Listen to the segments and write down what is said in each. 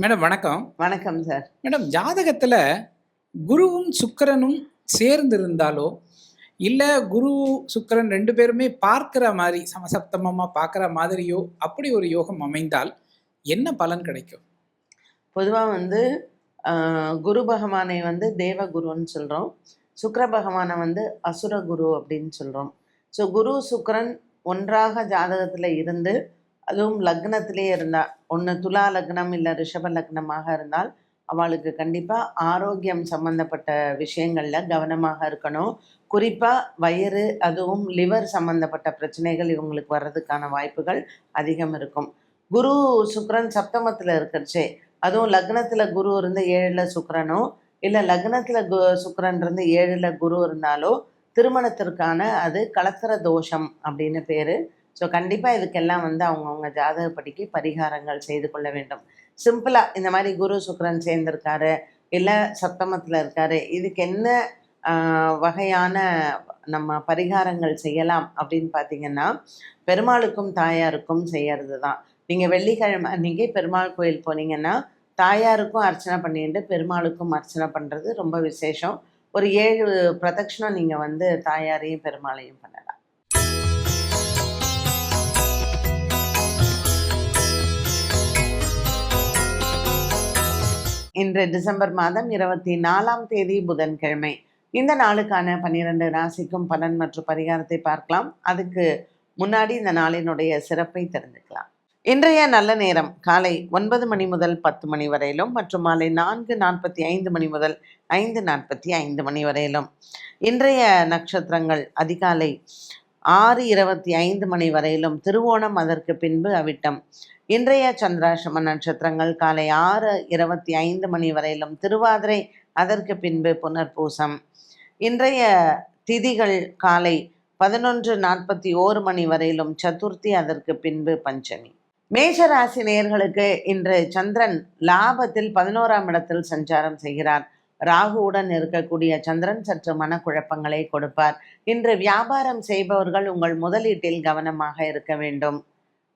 Madam வணக்கம். வணக்கம் sir. Madam ஜாதகத்தில் குருவும் சுக்கிரனும் சேர்ந்து இருந்தாலோ இல்லை குரு சுக்கிரன் ரெண்டு பேருமே பார்க்கிற மாதிரி சமசப்தமமாக பார்க்குற மாதிரியோ அப்படி ஒரு யோகம் அமைந்தால் என்ன பலன் கிடைக்கும்? பொதுவாக வந்து குரு பகவானை வந்து தேவ குருன்னு சொல்கிறோம் சுக்கிர பகவானை வந்து அசுர குரு அப்படின்னு சொல்கிறோம் ஸோ குரு சுக்கிரன் ஒன்றாக ஜாதகத்தில் இருந்து அதுவும் லக்னத்திலே இருந்தா ஒன்று துலா லக்னம் இல்லை ரிஷப லக்னமாக இருந்தால் அவளுக்கு கண்டிப்பாக ஆரோக்கியம் சம்மந்தப்பட்ட விஷயங்களில் கவனமாக இருக்கணும். குறிப்பாக வயிறு அதுவும் லிவர் சம்மந்தப்பட்ட பிரச்சனைகள் இவங்களுக்கு வர்றதுக்கான வாய்ப்புகள் அதிகம் இருக்கும். குரு சுக்கரன் சப்தமத்தில் இருக்கிறச்சே அதுவும் லக்னத்தில் குரு இருந்து ஏழில் சுக்கிரனோ இல்லை லக்னத்தில் கு சுக்கரன் இருந்து ஏழில் குரு இருந்தாலோ திருமணத்திற்கான அது கலத்திர தோஷம் அப்படின்னு பேர். ஸோ கண்டிப்பாக இதுக்கெல்லாம் வந்து அவங்கவுங்க ஜாதகப்படிக்கு பரிகாரங்கள் செய்து கொள்ள வேண்டும். சிம்பிளாக இந்த மாதிரி குரு சுக்கரன் சேர்ந்திருக்காரு இல்லை சப்தமத்தில் இருக்காரு இதுக்கு என்ன வகையான நம்ம பரிகாரங்கள் செய்யலாம் அப்படின்னு பார்த்தீங்கன்னா பெருமாளுக்கும் தாயாருக்கும் செய்யறது தான் நீங்கள் வெள்ளிக்கிழமை அன்னைக்கு பெருமாள் கோயில் போனீங்கன்னா தாயாருக்கும் அர்ச்சனை பண்ணிட்டு பெருமாளுக்கும் அர்ச்சனை பண்ணுறது ரொம்ப விசேஷம். ஒரு ஏழு பிரதட்சணம் நீங்கள் வந்து தாயாரையும் பெருமாளையும் பண்ணலாம். இன்று டிசம்பர் மாதம் இருபத்தி நாலாம் தேதி புதன்கிழமை. இந்த நாளுக்கான பன்னிரண்டு ராசிக்கும் பலன் மற்றும் பரிகாரத்தை பார்க்கலாம். அதுக்கு முன்னாடி இந்த நாளினுடைய சிறப்பை தெரிஞ்சுக்கலாம். இன்றைய நல்ல நேரம் காலை ஒன்பது மணி முதல் பத்து மணி வரையிலும் மற்றும் மாலை நான்கு நாற்பத்தி ஐந்து மணி முதல் ஐந்து நாற்பத்தி ஐந்து மணி வரையிலும். இன்றைய நட்சத்திரங்கள் அதிகாலை ஆறு இருபத்தி ஐந்து மணி வரையிலும் திருவோணம் அதற்கு பின்பு அவிட்டம். இன்றைய சந்திராசிரம நட்சத்திரங்கள் காலை ஆறு இருபத்தி ஐந்து மணி வரையிலும் திருவாதிரை அதற்கு பின்பு புனர்பூசம். இன்றைய திதிகள் காலை பதினொன்று நாற்பத்தி ஓரு மணி வரையிலும் சதுர்த்தி அதற்கு பின்பு பஞ்சமி. மேஷராசி நேயர்களுக்கு இன்று சந்திரன் லாபத்தில் பதினோராம் இடத்தில் சஞ்சாரம் செய்கிறார். ராகுவுடன் இருக்கக்கூடிய சந்திரன் சற்று மனக்குழப்பங்களை கொடுப்பார். இன்று வியாபாரம் செய்பவர்கள் உங்கள் முதலீட்டில் கவனமாக இருக்க வேண்டும்.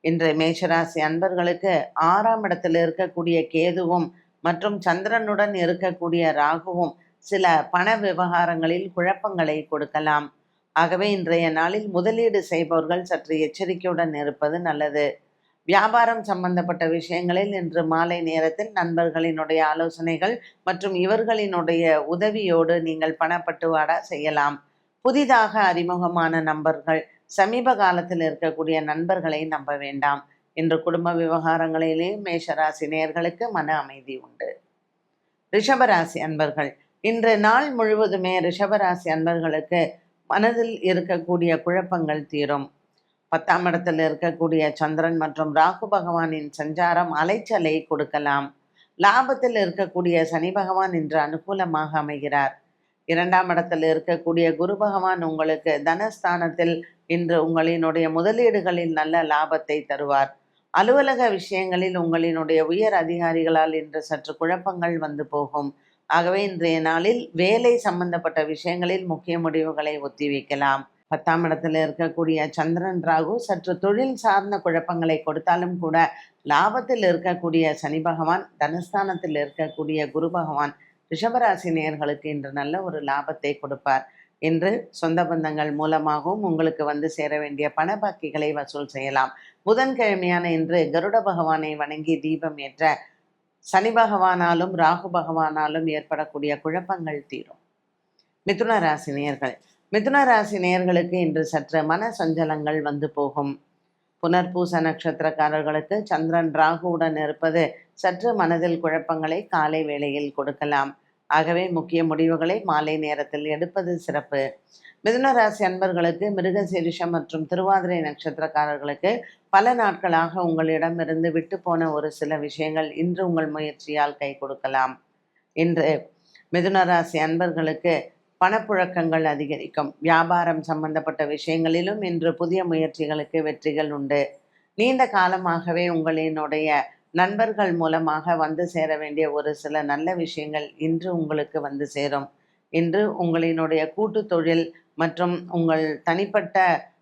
இன்று மேஷராசி அன்பர்களுக்கு ஆறாம் இடத்தில் இருக்கக்கூடிய கேதுவும் மற்றும் சந்திரனுடன் இருக்கக்கூடிய ராகுவும் சில பண விவகாரங்களில் குழப்பங்களை கொடுக்கலாம். ஆகவே இன்றைய நாளில் முதலீடு செய்பவர்கள் சற்று எச்சரிக்கையுடன் இருப்பது நல்லது. வியாபாரம் சம்பந்தப்பட்ட விஷயங்களில் இன்று மாலை நேரத்தில் நண்பர்களினுடைய ஆலோசனைகள் மற்றும் இவர்களினுடைய உதவியோடு நீங்கள் பணப்பட்டுவாடா செய்யலாம். புதிதாக அறிமுகமான நம்பர்கள் சமீப காலத்தில் இருக்கக்கூடிய நண்பர்களை நம்ப வேண்டாம். இன்று குடும்ப விவகாரங்களிலே மேஷராசி நேர்களுக்கு மன அமைதி உண்டு. ரிஷபராசி அன்பர்கள் இன்று நாள் முழுவதுமே ரிஷபராசி அன்பர்களுக்கு மனதில் இருக்கக்கூடிய குழப்பங்கள் தீரும். பத்தாம் இடத்தில் இருக்கக்கூடிய சந்திரன் மற்றும் ராகு பகவானின் சஞ்சாரம் அலைச்சலை கொடுக்கலாம். லாபத்தில் இருக்கக்கூடிய சனி பகவான் இன்று அனுகூலமாக அமைகிறார். இரண்டாம் இடத்தில் இருக்கக்கூடிய குரு பகவான் உங்களுக்கு தனஸ்தானத்தில் இன்று உங்களினுடைய முதலீடுகளில் நல்ல லாபத்தை தருவார். அலுவலக விஷயங்களில் உங்களினுடைய உயர் அதிகாரிகளால் இன்று சற்று குழப்பங்கள் வந்து போகும். ஆகவே இன்றைய நாளில் வேலை சம்பந்தப்பட்ட விஷயங்களில் முக்கிய முடிவுகளை ஒத்திவைக்கலாம். பத்தாம் இடத்துல இருக்கக்கூடிய சந்திரன் ராகு சற்று தொழில் சார்ந்த குழப்பங்களை கொடுத்தாலும் கூட லாபத்தில் இருக்கக்கூடிய சனி பகவான் தனஸ்தானத்தில் இருக்கக்கூடிய குரு பகவான் ரிஷபராசி நேர்களுக்கு இன்று நல்ல ஒரு லாபத்தை கொடுப்பார். இன்று சொந்த பந்தங்கள் மூலமாகவும் உங்களுக்கு வந்து சேர வேண்டிய பண பாக்கிகளை வசூல் செய்யலாம். புதன்கிழமையான இன்று கருட பகவானை வணங்கி தீபம் ஏற்ற சனி பகவானாலும் ராகு பகவானாலும் ஏற்படக்கூடிய குழப்பங்கள் தீரும். மிதுன ராசி நேயர்கள் மிதுன ராசி நேயர்களுக்கு இன்று சற்று மன சஞ்சலங்கள் வந்து போகும். புனர்பூச நட்சத்திரக்காரர்களுக்கு சந்திரன் ராகுவுடன் இருப்பது சற்று மனதில் குழப்பங்களை காலை வேளையில் கொடுக்கலாம். ஆகவே முக்கிய முடிவுகளை மாலை நேரத்தில் எடுப்பது சிறப்பு. மிதுனராசி அன்பர்களுக்கு மிருகசீரிஷம் மற்றும் திருவாதிரை நட்சத்திரக்காரர்களுக்கு பல நாட்களாக உங்களிடமிருந்து விட்டு போன ஒரு சில விஷயங்கள் இன்று உங்கள் முயற்சியால் கை கொடுக்கலாம். இன்று மிதுனராசி அன்பர்களுக்கு பணப்புழக்கங்கள் அதிகரிக்கும். வியாபாரம் சம்பந்தப்பட்ட விஷயங்களிலும் இன்று புதிய முயற்சிகளுக்கு வெற்றிகள் உண்டு. நீண்ட காலமாகவே உங்களினுடைய நண்பர்கள் மூலமாக வந்து சேர வேண்டிய ஒரு சில நல்ல விஷயங்கள் இன்று உங்களுக்கு வந்து சேரும். இன்று உங்களினுடைய கூட்டு தொழில் மற்றும் உங்கள் தனிப்பட்ட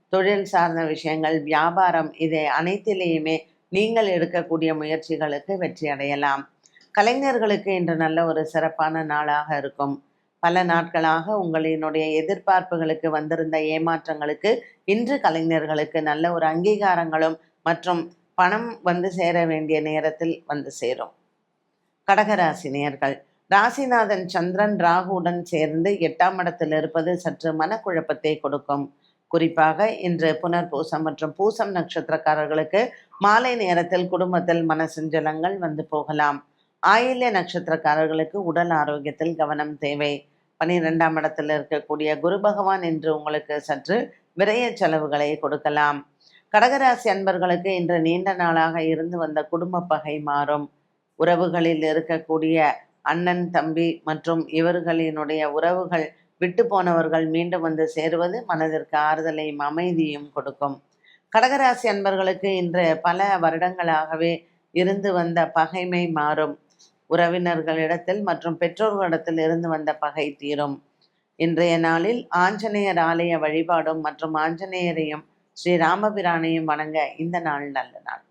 தொழில் சார்ந்த விஷயங்கள் வியாபாரம் இதை அனைத்திலேயுமே நீங்கள் எடுக்கக்கூடிய முயற்சிகளுக்கு வெற்றி அடையலாம். கலைஞர்களுக்கு இன்று நல்ல ஒரு சிறப்பான நாளாக இருக்கும். பல நாட்களாக உங்களினுடைய எதிர்பார்ப்புகளுக்கு வந்திருந்த ஏமாற்றங்களுக்கு இன்று கலைஞர்களுக்கு நல்ல ஒரு அங்கீகாரங்களும் மற்றும் பணம் வந்து சேர வேண்டிய நேரத்தில் வந்து சேரும். கடகராசி நேர்கள் ராசிநாதன் சந்திரன் ராகுவுடன் சேர்ந்து எட்டாம் இடத்தில் இருப்பது சற்று மனக்குழப்பத்தை கொடுக்கும். குறிப்பாக இன்று புனர்பூசம் மற்றும் பூசம் நட்சத்திரக்காரர்களுக்கு மாலை நேரத்தில் குடும்பத்தில் மனசஞ்சலங்கள் வந்து போகலாம். ஆயில்ய நட்சத்திரக்காரர்களுக்கு உடல் ஆரோக்கியத்தில் கவனம் தேவை. பனிரெண்டாம் இடத்தில் இருக்கக்கூடிய குரு பகவான் இன்று உங்களுக்கு சற்று விரைய செலவுகளை கொடுக்கலாம். கடகராசி அன்பர்களுக்கு இன்று நீண்ட நாளாக இருந்து வந்த குடும்ப பகை மாறும். உறவுகளில் இருக்கக்கூடிய அண்ணன் தம்பி மற்றும் இவர்களினுடைய உறவுகள் விட்டு போனவர்கள் மீண்டும் வந்து சேருவது மனதிற்கு ஆறுதலையும் அமைதியும் கொடுக்கும். கடகராசி அன்பர்களுக்கு இன்று பல வருடங்களாகவே இருந்து வந்த பகைமை மாறும். உறவினர்களிடத்தில் மற்றும் பெற்றோர்களிடத்தில் இருந்து வந்த பகை தீரும். இன்றைய நாளில் ஆஞ்சநேயர் ஆலய வழிபாடும் மற்றும் ஆஞ்சநேயரையும் ஸ்ரீ ராமபிரானையும் வணங்க இந்த நாள் நல்ல நாள்.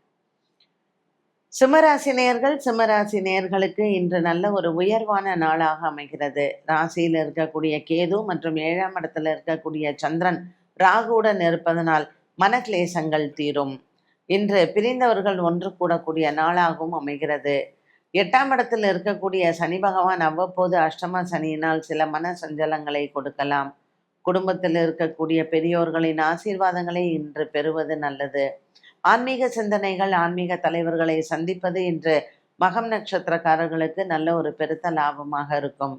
சிம்மராசி நேயர்கள் சிம்மராசி நேயர்களுக்கு இன்று நல்ல ஒரு உயர்வான நாளாக அமைகிறது. ராசியில் இருக்கக்கூடிய கேது மற்றும் ஏழாம் இடத்துல இருக்கக்கூடிய சந்திரன் ராகுடன் இருப்பதனால் மனக்லேசங்கள் தீரும். இன்று பிரிந்தவர்கள் ஒன்று கூடக்கூடிய நாளாகவும் அமைகிறது. எட்டாம் இடத்தில் இருக்கக்கூடிய சனி பகவான் அவ்வப்போது அஷ்டம சனியினால் சில மன சஞ்சலங்களை கொடுக்கலாம். குடும்பத்தில் இருக்கக்கூடிய பெரியோர்களின் ஆசீர்வாதங்களை இன்று பெறுவது நல்லது. ஆன்மீக சிந்தனைகள் ஆன்மீக தலைவர்களை சந்திப்பது இன்று மகம் நட்சத்திரக்காரர்களுக்கு நல்ல ஒரு பெருத்த லாபமாக இருக்கும்.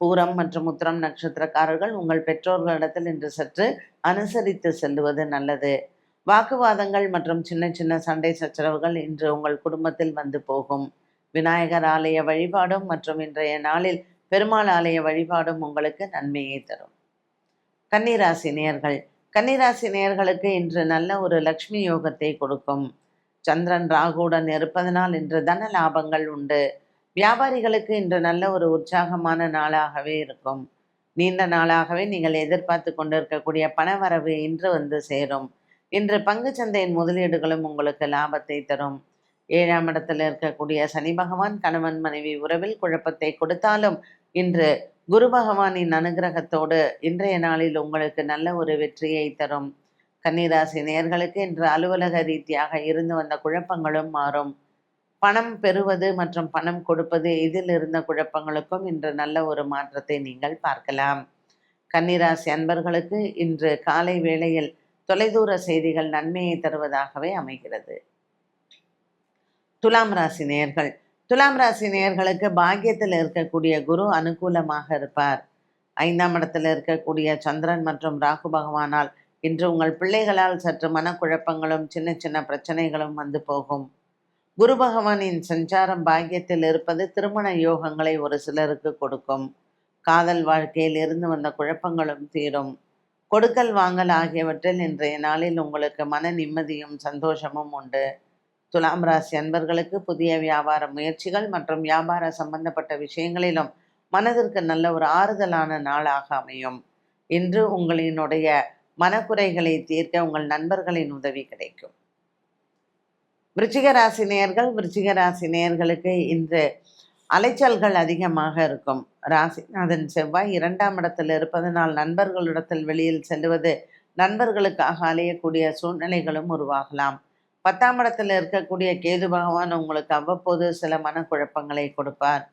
பூரம் மற்றும் உத்திரம் நட்சத்திரக்காரர்கள் உங்கள் பெற்றோர்களிடத்தில் இன்று சற்று அனுசரித்து செல்லுவது நல்லது. வாக்குவாதங்கள் மற்றும் சின்ன சின்ன சண்டை சச்சரவுகள் இன்று உங்கள் குடும்பத்தில் வந்து போகும். விநாயகர் ஆலய வழிபாடும் மற்றும் இன்றைய நாளில் பெருமாள் ஆலய வழிபாடும் உங்களுக்கு நன்மையை தரும். கன்னிராசி நேர்கள் கன்னிராசி நேர்களுக்கு இன்று நல்ல ஒரு லக்ஷ்மி யோகத்தை கொடுக்கும். சந்திரன் ராகுடன் இருப்பதனால் இன்று தன லாபங்கள் உண்டு. வியாபாரிகளுக்கு இன்று நல்ல ஒரு உற்சாகமான நாளாகவே இருக்கும். நீண்ட நாளாகவே நீங்கள் எதிர்பார்த்து கொண்டிருக்கக்கூடிய பணவரவு இன்று வந்து சேரும். இன்று பங்குச்சந்தையின் முதலீடுகளும் உங்களுக்கு லாபத்தை தரும். ஏழாம் இடத்தில் இருக்கக்கூடிய சனி பகவான் கணவன் மனைவி உறவில் குழப்பத்தை கொடுத்தாலும் இன்று குரு பகவானின் அனுகிரகத்தோடு இன்றைய நாளில் உங்களுக்கு நல்ல ஒரு வெற்றியை தரும். கன்னிராசி நேயர்களுக்கு இன்று அலுவலக ரீதியாக இருந்து வந்த குழப்பங்களும் மாறும். பணம் பெறுவது மற்றும் பணம் கொடுப்பது இதில் இருந்த குழப்பங்களுக்கும் இன்று நல்ல ஒரு மாற்றத்தை நீங்கள் பார்க்கலாம். கன்னிராசி அன்பர்களுக்கு இன்று காலை வேளையில் தொலைதூர செய்திகள் நன்மையை தருவதாகவே அமைகிறது. துலாம் ராசி நேயர்கள் துலாம் ராசி நேயர்களுக்கு பாக்கியத்தில் இருக்கக்கூடிய குரு அனுகூலமாக இருப்பார். ஐந்தாம் இடத்தில் இருக்கக்கூடிய சந்திரன் மற்றும் ராகு பகவானால் இன்று உங்கள் பிள்ளைகளால் சற்று மனக்குழப்பங்களும் சின்ன சின்ன பிரச்சனைகளும் வந்து போகும். குரு பகவானின் சஞ்சாரம் பாக்கியத்தில் இருப்பது திருமண யோகங்களை ஒரு சிலருக்கு கொடுக்கும். காதல் வாழ்க்கையில் இருந்து வந்த குழப்பங்களும் தீரும். கொடுக்கல் வாங்கல் ஆகியவற்றில் இன்றைய நாளில் உங்களுக்கு மன நிம்மதியும் சந்தோஷமும் உண்டு. துலாம் ராசி அன்பர்களுக்கு புதிய வியாபார முயற்சிகள் மற்றும் வியாபார சம்பந்தப்பட்ட விஷயங்களிலும் மனதிற்கு நல்ல ஒரு ஆறுதலான நாளாக அமையும். இன்று உங்களினுடைய மனக்குறைகளை தீர்க்க உங்கள் நண்பர்களின் உதவி கிடைக்கும். விருச்சிக ராசி நேயர்கள் விருச்சிக ராசி நேயர்களுக்கு இன்று அலைச்சல்கள் அதிகமாக இருக்கும். ராசிநாதன் செவ்வாய் இரண்டாம் இடத்தில் இருப்பதனால் நண்பர்களிடத்தில் வெளியில் செல்லுவது நண்பர்களுக்காக அலையக்கூடிய சூழ்நிலைகளும் உருவாகலாம். பத்தாம் இடத்துல இருக்கக்கூடிய கேது பகவான் உங்களுக்கு அவ்வப்போது சில மனக்குழப்பங்களை கொடுப்பார்.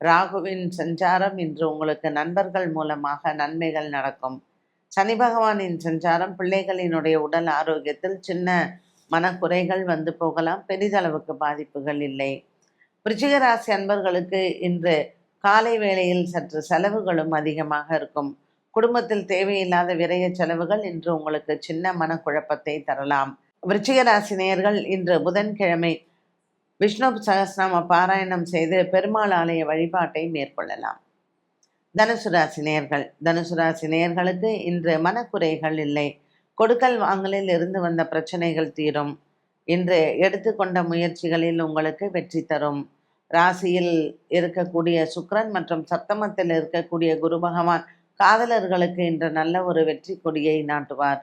ராகுவின் சஞ்சாரம் இன்று உங்களுக்கு நண்பர்கள் மூலமாக நன்மைகள் நடக்கும். சனி பகவானின் சஞ்சாரம் பிள்ளைகளினுடைய உடல் ஆரோக்கியத்தில் சின்ன மனக்குறைகள் வந்து போகலாம். பெரிதளவுக்கு பாதிப்புகள் இல்லை. விருச்சிக ராசி அன்பர்களுக்கு இன்று காலை வேளையில் சற்று செலவுகளும் அதிகமாக இருக்கும். குடும்பத்தில் தேவையில்லாத விரய செலவுகள் இன்று உங்களுக்கு சின்ன மனக்குழப்பத்தை தரலாம். விருச்சிகராசி நேயர்கள் இன்று புதன்கிழமை விஷ்ணு சகஸ்நாம பாராயணம் செய்து பெருமாள் ஆலய வழிபாட்டை மேற்கொள்ளலாம். தனுசு ராசி நேயர்கள் தனுசு ராசி நேயர்களுக்கு இன்று மனக்குறைகள் இல்லை. கொடுக்கல் வாங்கலில் இருந்து வந்த பிரச்சனைகள் தீரும். இன்று எடுத்துக்கொண்ட முயற்சிகளில் உங்களுக்கு வெற்றி தரும். ராசியில் இருக்கக்கூடிய சுக்கிரன் மற்றும் சப்தமத்தில் இருக்கக்கூடிய குரு பகவான் காதலர்களுக்கு இன்று நல்ல ஒரு வெற்றி கொடியை நாட்டுவார்.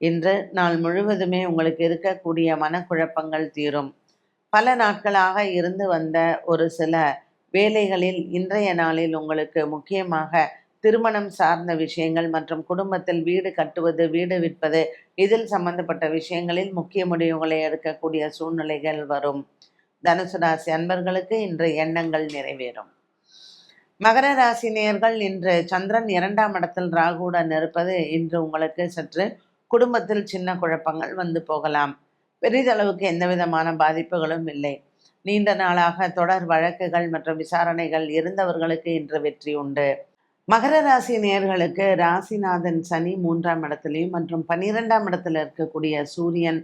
இன்று நாள் முழுவதுமே உங்களுக்கு இருக்கக்கூடிய மனக்குழப்பங்கள் தீரும். பல நாட்களாக இருந்து வந்த ஒரு சில வேலைகளில் இன்றைய நாளில் உங்களுக்கு முக்கியமாக திருமணம் சார்ந்த விஷயங்கள் மற்றும் குடும்பத்தில் வீடு கட்டுவது வீடு விற்பது இதில் சம்பந்தப்பட்ட விஷயங்களில் முக்கிய முடிவுகளை எடுக்கக்கூடிய சூழ்நிலைகள் வரும். தனுசு ராசி அன்பர்களுக்கு இன்று எண்ணங்கள் நிறைவேறும். மகர ராசி நேர்கள் இன்று சந்திரன் இரண்டாம் இடத்தில் ராகுடன் இருப்பது இன்று உங்களுக்கு சற்று குடும்பத்தில் சின்ன குழப்பங்கள் வந்து போகலாம். பெரிதளவுக்கு எந்த விதமான பாதிப்புகளும் இல்லை. நீண்ட நாளாக தொடர் வழக்குகள் மற்றும் விசாரணைகள் இருந்தவர்களுக்கு இன்று வெற்றி உண்டு. மகர ராசி நேயர்களுக்கு ராசிநாதன் சனி மூன்றாம் இடத்திலையும் மற்றும் பன்னிரெண்டாம் இடத்துல இருக்கக்கூடிய சூரியன்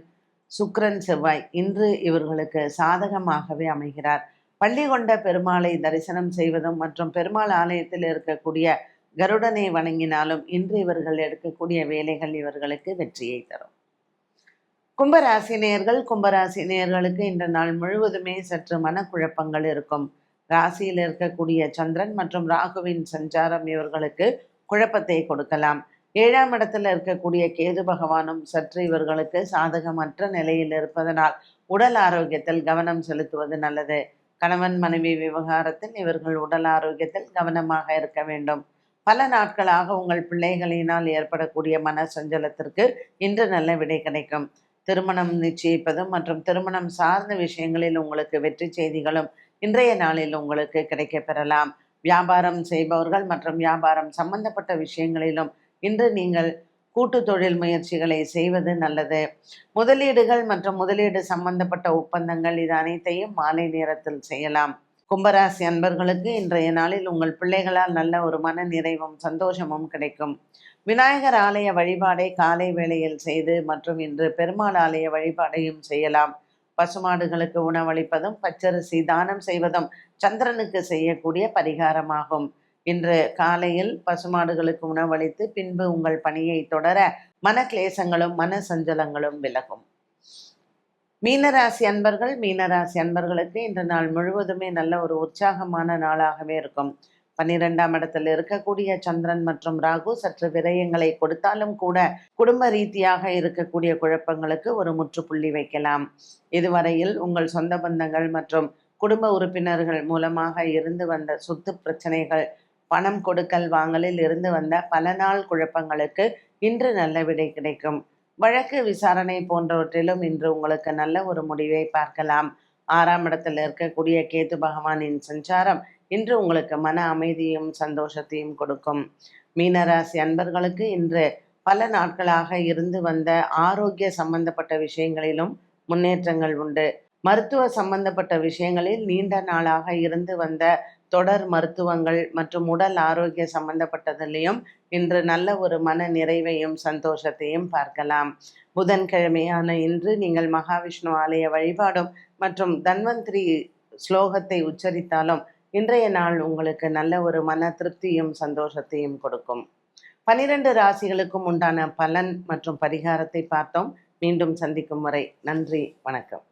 சுக்ரன் செவ்வாய் இன்று இவர்களுக்கு சாதகமாகவே அமைகிறார். பள்ளி கொண்ட பெருமாளை தரிசனம் செய்வதும் மற்றும் பெருமாள் ஆலயத்தில் இருக்கக்கூடிய கருடனை வணங்கினாலும் இன்று இவர்கள் எடுக்கக்கூடிய வேலைகள் இவர்களுக்கு வெற்றியை தரும். கும்பராசினியர்கள் கும்பராசினியர்களுக்கு இந்த நாள் முழுவதுமே சற்று மனக்குழப்பங்கள் இருக்கும். ராசியில் இருக்கக்கூடிய சந்திரன் மற்றும் ராகுவின் சஞ்சாரம் இவர்களுக்கு குழப்பத்தை கொடுக்கலாம். ஏழாம் இடத்துல இருக்கக்கூடிய கேது பகவானும் சற்று இவர்களுக்கு சாதகமற்ற நிலையில் இருப்பதனால் உடல் ஆரோக்கியத்தில் கவனம் செலுத்துவது நல்லது. கணவன் மனைவி விவகாரத்தில் இவர்கள் உடல் ஆரோக்கியத்தில் கவனமாக இருக்க வேண்டும். பல நாட்களாக உங்கள் பிள்ளைகளினால் ஏற்படக்கூடிய மன சஞ்சலத்திற்கு இன்று நல்ல விடை கிடைக்கும். திருமணம் நிச்சயிப்பதும் மற்றும் திருமணம் சார்ந்த விஷயங்களில் உங்களுக்கு வெற்றி செய்திகளும் இன்றைய நாளில் உங்களுக்கு கிடைக்கப்பெறலாம். வியாபாரம் செய்பவர்கள் மற்றும் வியாபாரம் சம்பந்தப்பட்ட விஷயங்களிலும் இன்று நீங்கள் கூட்டு தொழில் முயற்சிகளை செய்வது நல்லது. முதலீடுகள் மற்றும் முதலீடு சம்பந்தப்பட்ட ஒப்பந்தங்கள் இது அனைத்தையும் மாலை நேரத்தில் செய்யலாம். கும்பராசி அன்பர்களுக்கு இன்றைய நாளில் உங்கள் பிள்ளைகளால் நல்ல ஒரு மன நிறைவும் சந்தோஷமும் கிடைக்கும். விநாயகர் ஆலய வழிபாடை காலை வேளையில் செய்து மற்றும் இன்று பெருமாள் ஆலய வழிபாடையும் செய்யலாம். பசுமாடுகளுக்கு உணவளிப்பதும் பச்சரிசி தானம் செய்வதும் சந்திரனுக்கு செய்யக்கூடிய பரிகாரமாகும். இன்று காலையில் பசுமாடுகளுக்கு உணவளித்து பின்பு உங்கள் பணியை தொடர மன கிளேசங்களும் மன சஞ்சலங்களும் விலகும். மீனராசி அன்பர்கள் மீனராசி அன்பர்களுக்கு இன்று நாள் முழுவதுமே நல்ல ஒரு உற்சாகமான நாளாகவே இருக்கும். பன்னிரெண்டாம் இடத்தில் இருக்கக்கூடிய சந்திரன் மற்றும் ராகு சற்று விரயங்களை கொடுத்தாலும் கூட குடும்ப ரீதியாக இருக்கக்கூடிய குழப்பங்களுக்கு ஒரு முற்றுப்புள்ளி வைக்கலாம். இதுவரையில் உங்கள் சொந்த பந்தங்கள் மற்றும் குடும்ப உறுப்பினர்கள் மூலமாக இருந்து வந்த சொத்து பிரச்சனைகள் பணம் கொடுக்கல் வாங்கலில் இருந்து வந்த பல நாள் குழப்பங்களுக்கு இன்று நல்ல விடை கிடைக்கும். வழக்கு விசாரணை போன்றவற்றிலும் இன்று உங்களுக்கு நல்ல ஒரு முடிவை பார்க்கலாம். ஆறாம் இடத்தில் இருக்கக்கூடிய கேது பகவானின் சஞ்சாரம் இன்று உங்களுக்கு மன அமைதியும் சந்தோஷத்தையும் கொடுக்கும். மீனராசி அன்பர்களுக்கு இன்று பல நாட்களாக இருந்து வந்த ஆரோக்கிய சம்பந்தப்பட்ட விஷயங்களிலும் முன்னேற்றங்கள் உண்டு. மருத்துவ சம்பந்தப்பட்ட விஷயங்களில் நீண்ட நாளாக இருந்து வந்த தொடர் மருத்துவங்கள் மற்றும் உடல் ஆரோக்கிய சம்பந்தப்பட்டதிலையும் இன்று நல்ல ஒரு மன நிறைவையும் சந்தோஷத்தையும் பார்க்கலாம். புதன்கிழமையான இன்று நீங்கள் மகாவிஷ்ணு ஆலய வழிபாடும் மற்றும் தன்வந்திரி ஸ்லோகத்தை உச்சரித்தாலும் இன்றைய நாள் உங்களுக்கு நல்ல ஒரு மன திருப்தியும் சந்தோஷத்தையும் கொடுக்கும். பனிரெண்டு ராசிகளுக்கும் உண்டான பலன் மற்றும் பரிகாரத்தை பார்த்தோம். மீண்டும் சந்திக்கும் வரை நன்றி வணக்கம்.